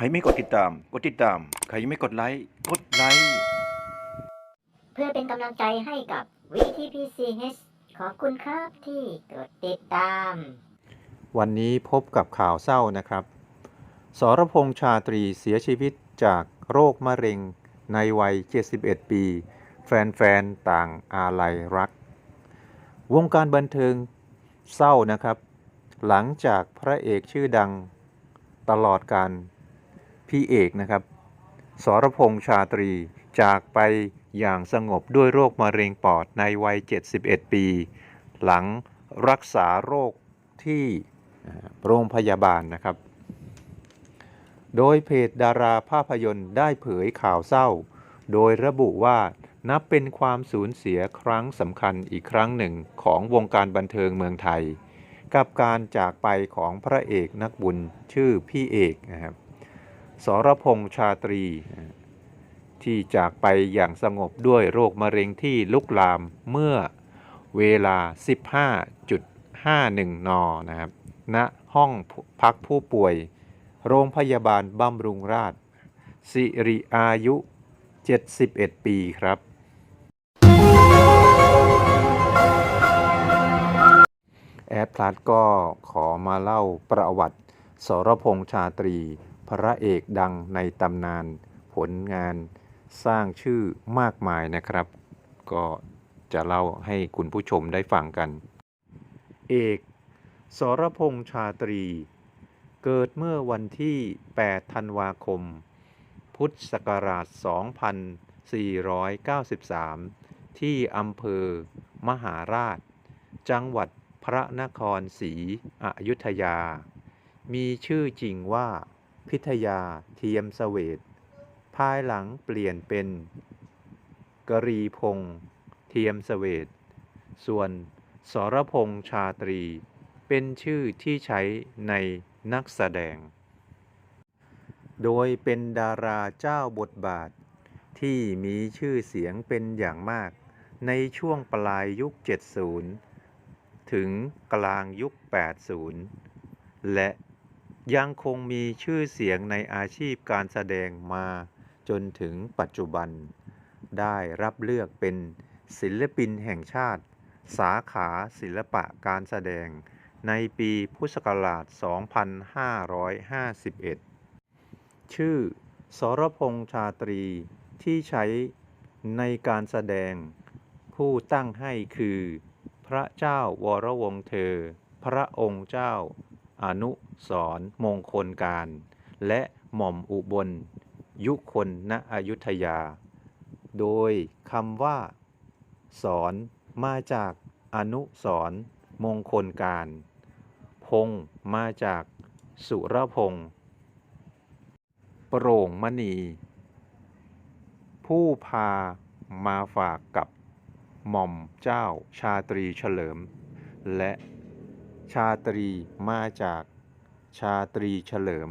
รไม่กดติดตาม กดติดตาม ใครยังไม่กดไลค์ กดไลค์ เพื่อเป็นกำลังใจให้กับ VTPCH ขอบคุณครับที่กดติดตาม วันนี้พบกับข่าวเศร้านะครับ สรพงษ์ชาตรีเสียชีวิตจากโรคมะเร็งในวัย 71 ปี แฟนๆ ต่างอาลัยรัก วงการบันเทิงเศร้านะครับ หลังจากพระเอกชื่อดังตลอดการ พี่เอกนะครับสรพงษ์ชาตรีจากไปอย่างสงบด้วยโรคมะเร็งปอดในวัย 71 ปี หลังรักษาโรคที่โรงพยาบาลนะครับ โดยเพจดาราภาพยนตร์ได้เผยข่าวเศร้า โดยระบุว่านับเป็นความสูญเสียครั้งสำคัญอีกครั้งหนึ่งของวงการบันเทิงเมืองไทย กับการจากไปของพระเอกนักบุญชื่อพี่เอกนะครับ สรพงษ์ชาตรี ที่จากไปอย่างสงบด้วยโรคมะเร็งที่ลุกลามเมื่อเวลา 15.51 น นะครับณห้องพักผู้ป่วย โรงพยาบาลบำรุงราษฎร์สิริอายุ 71 ปีครับแอดพลัดก็ขอมาเล่าประวัติสรพงษ์ชาตรี พระเอกดังในตำนานผลงานสร้างชื่อมากมายนะครับ ก็จะเล่าให้คุณผู้ชมได้ฟังกัน เอกสรพงษ์ชาตรี เกิดเมื่อวันที่ 8 ธันวาคม พุทธศักราช 2493 ที่อำเภอ มหาราช จังหวัดพระนครศรีอยุธยา มีชื่อจริงว่า พิทยาเทียมเสวตภายหลังเปลี่ยนเป็น กรีพงษ์เทียมเสวตส่วนสรพงษ์ชาตรี เป็นชื่อที่ใช้ในนักแสดง โดยเป็นดาราเจ้าบทบาท ที่มีชื่อเสียงเป็นอย่างมาก ในช่วงปลายยุค 70 ถึงกลางยุค 80 และ ยังคงมีชื่อเสียงในอาชีพการแสดงมาจนถึงปัจจุบัน ได้รับเลือกเป็นศิลปินแห่งชาติ สาขาศิลปะการแสดงในปีพุทธศักราช 2551 ชื่อ สรพงษ์ชาตรีที่ใช้ในการแสดงผู้ตั้งให้คือ พระเจ้าวรวงเธอ พระองค์เจ้า อนุสรมงคลการ และหม่อมอุบล ยุคนณอยุธยา โดยคำว่า สอนมาจากอนุสรมงคลการ พงมาจากสุรพงศ์โปร่งมณี ผู้พามาฝากกับหม่อมเจ้าชาตรีเฉลิม และ ชาตรีมาจากชาตรีเฉลิม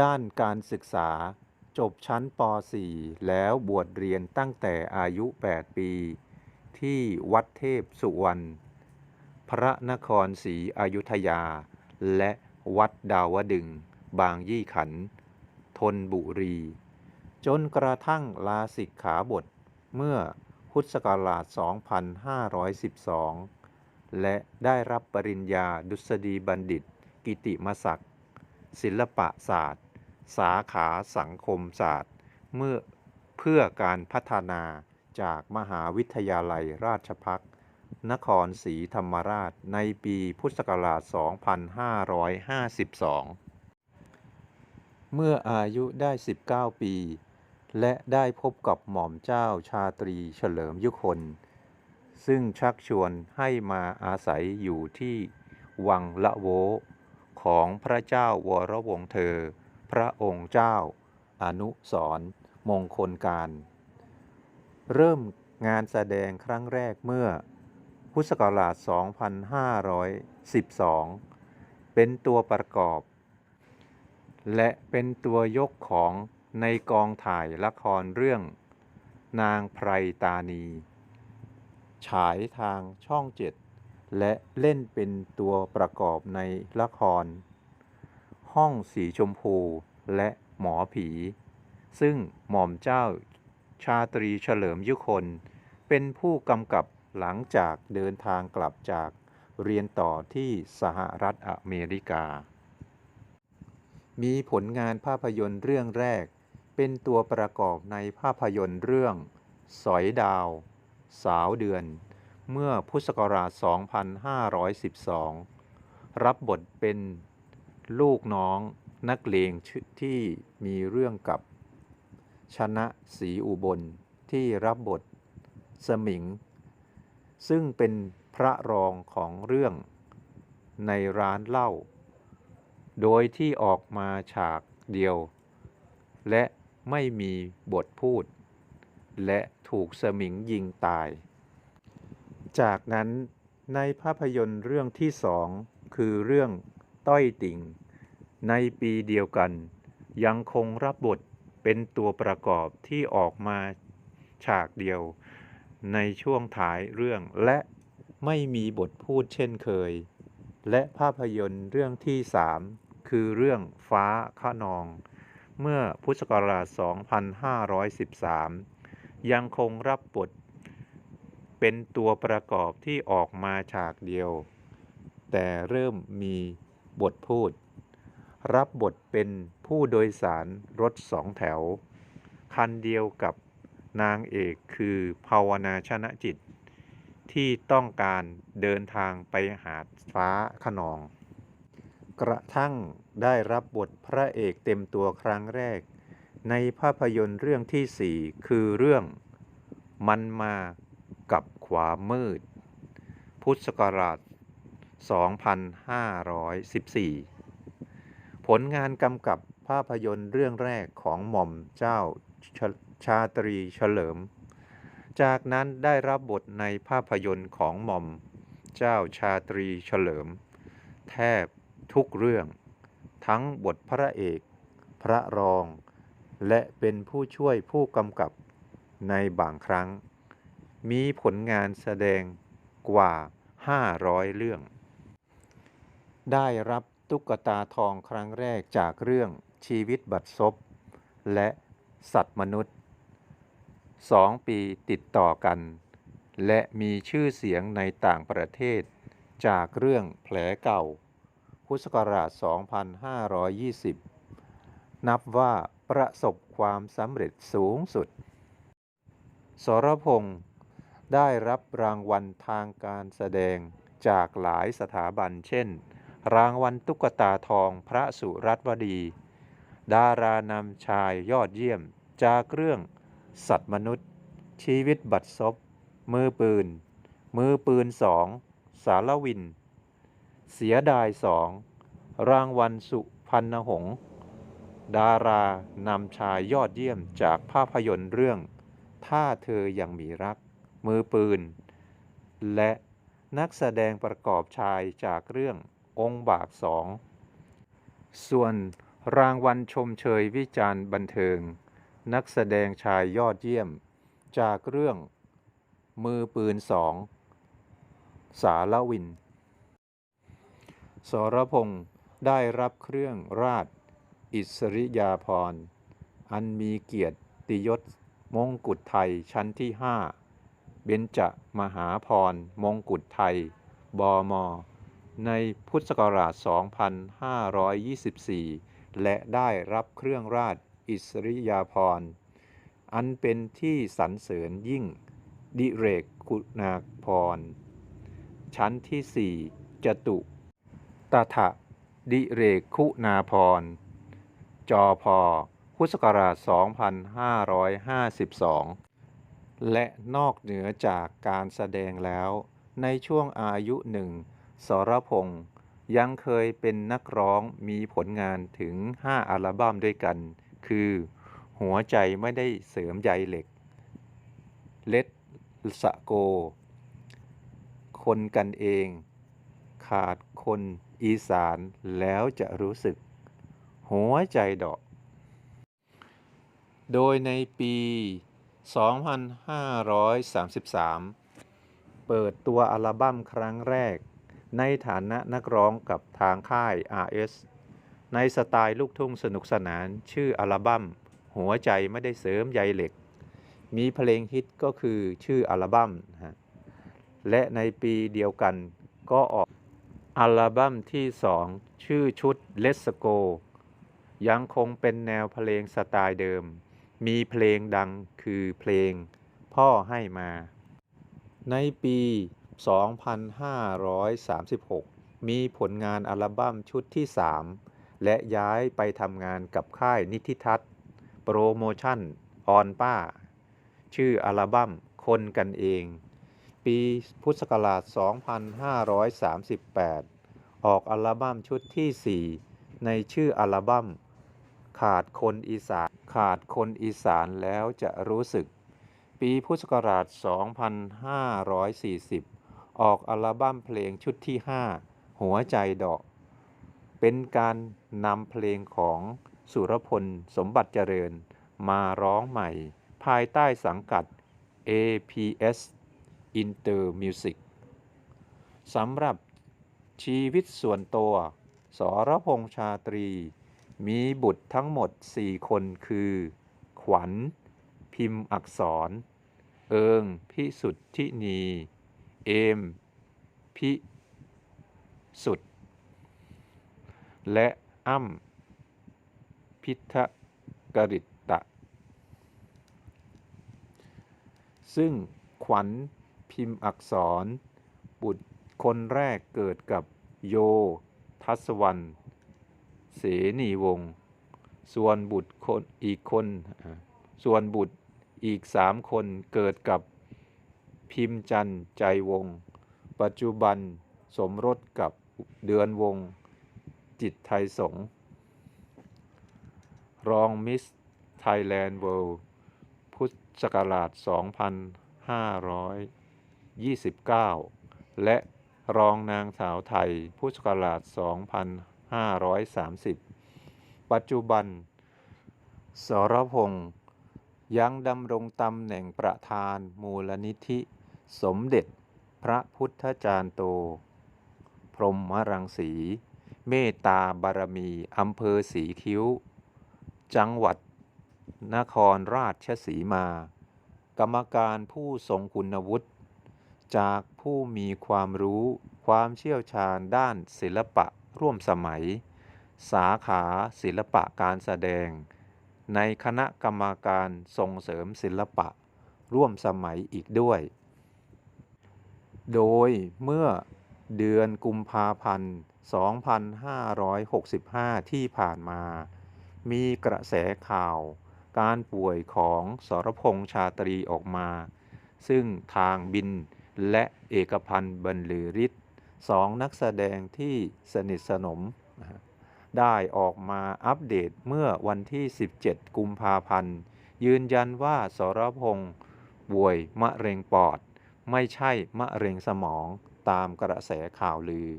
ด้านการศึกษา จบชั้นป .4 แล้วบวชเรียนตั้งแต่อายุ 8 ปี ที่วัดเทพสุวรรณ พระนครศรีอยุธยา และวัดดาวดึง บางยี่ขันธนบุรี จนกระทั่งลาสิกขาบทเมื่อพุทธศักราช 2512 และได้รับปริญญาดุษฎีบัณฑิต กิติมศักดิ์ศิลปศาสตร์ สาขาสังคมศาสตร์ เมื่อเพื่อการพัฒนาจากมหาวิทยาลัยราชพักนครศรีธรรมราชในปีพุทธศักราช 2552 เมื่ออายุได้ 19 ปี และได้พบกับหม่อมเจ้าชาตรีเฉลิมยุคน ซึ่งชักชวนให้มาอาศัยอยู่ที่วังละโวของพระเจ้าวรวงเธอ พระองค์เจ้า อนุสรมงคลการ เริ่มงานแสดงครั้งแรกเมื่อพุทธศักราช 2512 เป็นตัวประกอบ และเป็นตัวยกของในกองถ่ายละครเรื่อง นางไพรตานี ฉายทางช่องเจ็ดและเล่นเป็นตัวประกอบในละคร ห้องสีชมพูและหมอผี ซึ่งหม่อมเจ้าชาตรีเฉลิมยุคน เป็นผู้กำกับหลังจากเดินทางกลับจากเรียนต่อที่สหรัฐอเมริกา มีผลงานภาพยนตร์เรื่องแรก เป็นตัวประกอบในภาพยนตร์เรื่อง สอยดาว สาวเดือน เมื่อพุทธศักราช 2512 รับบทเป็นลูกน้องนักเลงที่มีเรื่องกับชนะศรีอุบลที่รับบทสมิง ซึ่งเป็นพระรองของเรื่องในร้านเหล้าโดยที่ออกมาฉากเดียว และไม่มีบทพูด และถูกสมิงยิงตาย จากนั้นในภาพยนตร์เรื่องที่สองคือเรื่องต้อยติ่ง ในปีเดียวกัน ยังคงรับบทเป็นตัวประกอบที่ออกมาฉากเดียวในช่วงท้ายเรื่องและไม่มีบทพูดเช่นเคย และภาพยนตร์เรื่องที่สามคือเรื่องฟ้าขนอง เมื่อพุทธศักราช 2513 ยังคงรับบทเป็นตัวประกอบที่ออกมาฉากเดียว แต่เริ่มมีบทพูด รับบทเป็นผู้โดยสารรถสองแถว คันเดียวกับนางเอกคือภาวนาชนะจิต ที่ต้องการเดินทางไปหาดฟ้าขนอง กระทั่งได้รับบทพระเอกเต็มตัวครั้งแรก ในภาพยนตร์เรื่องที่สี่คือเรื่องมันมากับความมืด พุทธศักราช 2514 ผลงานกำกับภาพยนตร์เรื่องแรกของหม่อมเจ้าชชาตรีเฉลิม จากนั้นได้รับบทในภาพยนตร์ของหม่อมเจ้าชาตรีเฉลิม แทบทุกเรื่อง ทั้งบทพระเอก พระรอง และเป็นผู้ช่วยผู้กำกับในบางครั้ง มีผลงานแสดงกว่า 500 เรื่อง ได้รับตุ๊กตาทองครั้งแรกจากเรื่องชีวิตบัดซบและสัตว์มนุษย์สองปีติดต่อกัน และมีชื่อเสียงในต่างประเทศ จากเรื่องแผลเก่า พุทธศักราช 2520 นับว่า ประสบความสำเร็จสูงสุด สรพงษ์ได้รับรางวัลทางการแสดงจากหลายสถาบัน เช่น รางวัลตุ๊กตาทองพระสุรัตวดี ดารานำชายยอดเยี่ยม จากเรื่อง สัตว์มนุษย์ ชีวิตบัดซบ มือปืน มือปืนสอง สารวิน เสียดายสอง รางวัลสุพรรณหงษ์ ดารานำชายยอดเยี่ยมจากภาพยนตร์เรื่อง ถ้าเธอยังมีรัก มือปืน และนักแสดงประกอบชายจากเรื่ององค์บากสอง ส่วนรางวัลชมเชยวิจารณ์บันเทิง นักแสดงชายยอดเยี่ยม จากเรื่อง มือปืนสอง สารวิน สรพงษ์ได้รับเครื่องราช อิสริยาภรณ์ อันมีเกียรติยศมงกุฎไทยชั้นที่ห้าเบญจมหาพรมงกุฎไทย บม ในพุทธศักราช 2524 และได้รับเครื่องราชอิสริยาภรณ์อันเป็นที่สรรเสริญยิ่ง ดิเรกคุณาภรณ์ชั้นที่สี่จตุตถะดิเรกคุณาภรณ์ จอพอพุทธศักราช 2552 และนอกเหนือจากการแสดงแล้ว ในช่วงอายุหนึ่งสรพงษ์ยังเคยเป็นนักร้องมีผลงานถึง 5 อัลบั้มด้วยกัน คือ หัวใจไม่ได้เสริมใยเหล็ก เลดสะโก คนกันเอง ขาดคนอีสานแล้วจะรู้สึก หัวใจดอก โดยในปี 2533 เปิดตัวอัลบั้มครั้งแรก ในฐานะนักร้องกับทางค่าย RS ในสไตล์ลูกทุ่งสนุกสนานชื่ออัลบั้ม หัวใจไม่ได้เสริมใยเหล็ก มีเพลงฮิตก็คือชื่ออัลบั้มฮะและในปีเดียวกันก็ออกอัลบั้มที่ 2 ชื่อชุด Let's Go ยังคงเป็นแนวเพลงสไตล์เดิม มีเพลงดังคือเพลง พ่อให้มา ในปี 2536 มีผลงานอัลบั้มชุดที่ 3 และย้ายไปทำงานกับค่ายนิติทัศน์ โปรโมชั่น ออนป้า ชื่ออัลบั้มคนกันเอง ปีพุทธศักราช 2538 ออกอัลบั้มชุดที่ 4 ในชื่ออัลบั้ม ขาดคนอีสานขาดคนอีสานแล้วจะรู้สึก ปีพุทธศักราช 2540 ออกอัลบั้มเพลงชุดที่ 5 หัวใจดอก เป็นการนำเพลงของสุรพลสมบัติเจริญมาร้องใหม่ ภายใต้สังกัด APS Inter Music สำหรับชีวิตส่วนตัว สรพงษ์ชาตรี มีบุตรทั้งหมด 4 คนคือ ขวัญ พิมพ์อักษร เอิง พิสุทธินี เอม พิสุทธและอ้ำพิทกริตตะ ซึ่งขวัญพิมพ์อักษร บุตรคนแรกเกิดกับโยทัศวรรณ เสนีวงศ์ส่วนบุตรคนอีกคน ส่วนบุตรอีกสามคนเกิดกับพิมพ์จันทร์ใจวง ปัจจุบันสมรสกับเดือนวง จิตไทยสงรองมิสไทยแลนด์เวิลด์พุทธศักราช 2529 และรองนางสาวไทยพุทธศักราช 2530 ปัจจุบัน สรพงษ์ยังดำรงตำแหน่งประธานมูลนิธิ สมเด็จพระพุทธจารย์โต พรหมรังสี เมตตาบารมีอำเภอสีคิ้ว จังหวัด นครราชสีมา กรรมการผู้ทรงคุณวุฒิ จากผู้มีความรู้ความเชี่ยวชาญด้านศิลปะ ร่วมสมัย สาขาศิลปะการแสดง ในคณะกรรมการส่งเสริมศิลปะ ร่วมสมัยอีกด้วย โดยเมื่อเดือนกุมภาพันธ์ 2565 ที่ผ่านมา มีกระแสข่าวการป่วยของสรพงษ์ชาตรีออกมา ซึ่งทางบินและเอกพันธ์บรรลือฤทธิ์ สองนักแสดงที่สนิทสนมได้ออกมาอัปเดตเมื่อวันที่ 17 กุมภาพันธ์ ยืนยันว่าสรพงษ์ป่วยมะเร็งปอด ไม่ใช่มะเร็งสมองตามกระแสข่าวลือ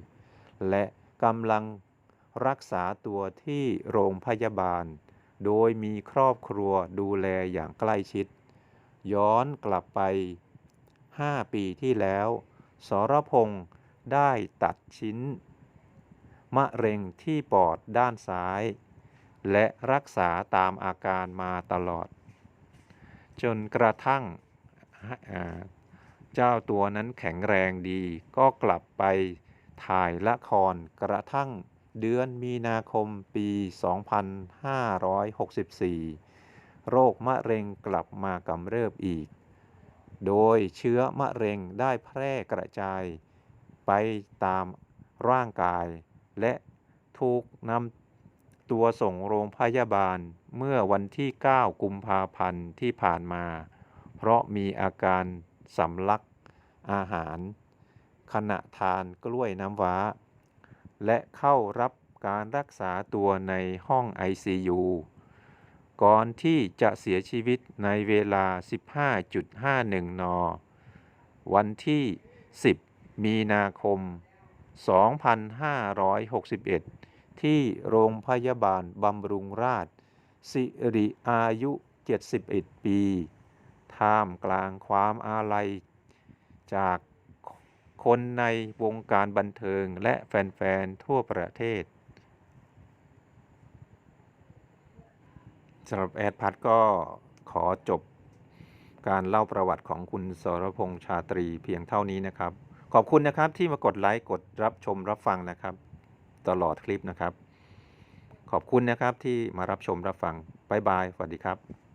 และกำลังรักษาตัวที่โรงพยาบาล โดยมีครอบครัวดูแลอย่างใกล้ชิด ย้อนกลับไป 5 ปีที่แล้ว สรพงษ์ ได้ตัดชิ้น มะเร็งที่ปอดด้านซ้าย และรักษาตามอาการมาตลอด จนกระทั่งเจ้าตัวนั้นแข็งแรงดี ก็กลับไปถ่ายละครกระทั่งเดือนมีนาคมปี 2564 โรคมะเร็งกลับมากำเริบอีก โดยเชื้อมะเร็งได้แพร่กระจาย ไปตามร่างกาย และถูกนำตัวส่งโรงพยาบาลเมื่อวันที่ 9 กุมภาพันธ์ที่ผ่านมา เพราะมีอาการสำลักอาหาร ขณะทานกล้วยน้ำว้า และเข้ารับการรักษาตัวในห้อง ICU ก่อนที่จะเสียชีวิตในเวลา 15.51 น วันที่ 10 มีนาคม 2561 ที่โรงพยาบาลบำรุงราษฎร์สิริอายุ 71 ปี ท่ามกลางความอาลัย จากคนในวงการบันเทิงและแฟน ๆ ทั่วประเทศสำหรับแอดพัดก็ขอจบการเล่าประวัติของคุณสรพงษ์ชาตรีเพียงเท่านี้นะครับ ขอบคุณนะครับที่มากดไลค์กดรับชมรับฟังนะครับ ตลอดคลิปนะครับ ขอบคุณนะครับที่มารับชมรับฟัง บ๊ายบาย สวัสดีครับ